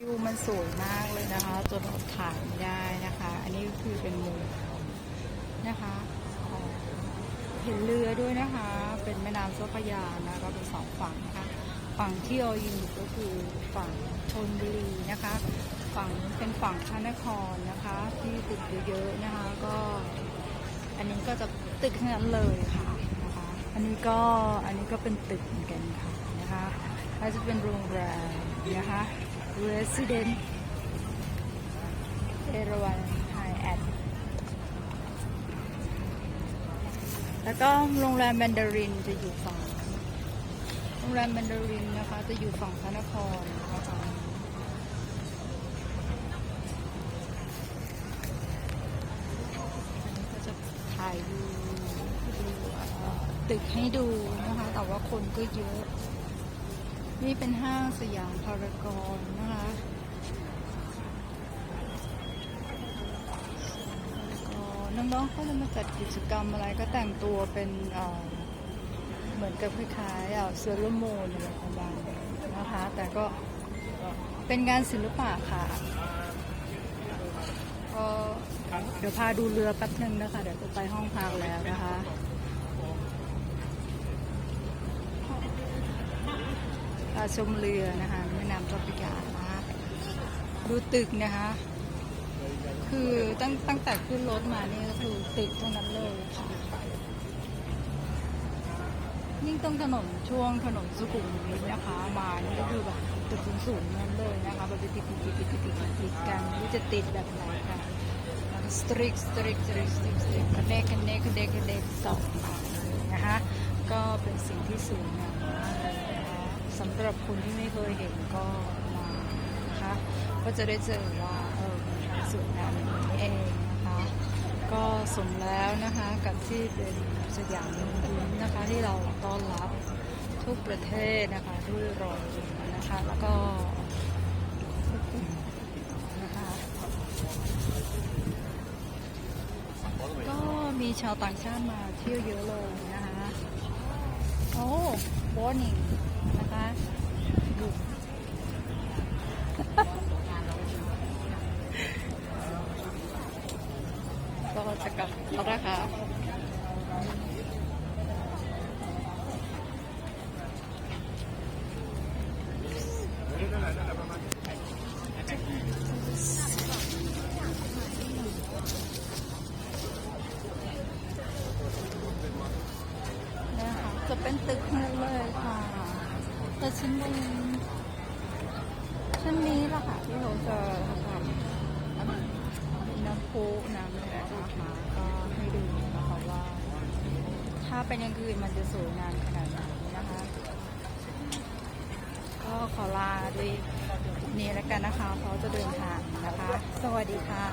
วิวมันสวยมากเลยนะคะจนอดถ่ายไม่ได้นะคะ อันนี้คือเป็นมุมนะคะเห็นเรือด้วยนะคะ เป็นแม่น้ำเจ้าพระยานะก็เป็นสองฝั่งนะคะ ฝั่งที่เรายืนอยู่ก็คือฝั่งชนบุรีนะคะ ฝั่งนู้เป็นฝั่งพระนครนะคะ ที่ตึกเยอะๆนะคะก็ อันนี้ก็จะตึกทั้งนั้นเลยค่ะนะคะ อันนี้ก็อันนี้ก็เป็นตึกเหมือนกันค่ะนะคะแล้วจะเป็นโรงแรมนะคะ Resident เอราวันไฮแอดแล้วก็โรงแรมแมนดารินจะอยู่ฝั่งโรงแรมแมนดารินนะคะ จะอยู่ฝั่งพระนครนะคะอันนี้ก็จะถ่ายดูดูตึกให้ดูนะคะ แต่ว่าคนก็เยอะ นี่เป็นห้างสยามพารากอนนะคะน้องๆเขาจะมาจัดกิจกรรมอะไรก็แต่งตัวเป็นเหมือนกับคล้ายๆเอ่อเซเลโมนอะไรประมาณนะคะ แต่ก็เป็นงานศิลปะค่ะก็เดี๋ยวพาดูเรือแป๊บนึงนะคะ เดี๋ยวจะไปห้องพักแล้วนะคะ ชมเรือนะคะแม่น้ำจ้าพราะะดูตึกนะคะ คือตั้งตั้งแต่ขึ้นรถมาเนี่ก็คือตึกเท่นั้นเลยค่ะยิ่งต้องถนนช่วงถนนสุขุมวิทนะคะ มานี่ก็คือแบบตึกสูงๆนั่นเลยนะคะแบบติดติดติดติดติดติดกันที่จะติดแบบไหนค่ะสตริกสตริกสตริกสตริกสตริกคอนเนคคอนเนคคอนเนคคอนเนคสองนะคะก็เป็นสิ่งที่สวยงาม สำหรับคนที่ไม่เคยเห็นก็มานะคะก็จะได้เจอว่าเออมันทำสวยงามอย่างนี้เองนะคะก็สมแล้วนะคะกับที่เป็นสยามยิ้มนะคะที่เราต้อนรับทุกประเทศนะคะด้วยรอยยิ้มนะคะแล้วก็นะคะก็มีชาวต่างชาติมาเที่ยวเยอะเลยนะคะ อ้โบนิ่งนะคะดูก็จะกลับแล้วนะคะ จะเป็นตึกนั้เลยค่ะ แต่ชั้นบนชั้นนี้แหละค่ะที่เขาจะทำอะไรน้ำพุน้ำอะไรนะคะก็ให้ดูนะคะว่า ถ้าเป็นย่างอื่นมันจะสวยงามขนาดไหนนะคะ ก็ขอลาด้วยนี่แล้วกันนะคะเพราะจะเดินทางนะคะ สวัสดีค่ะ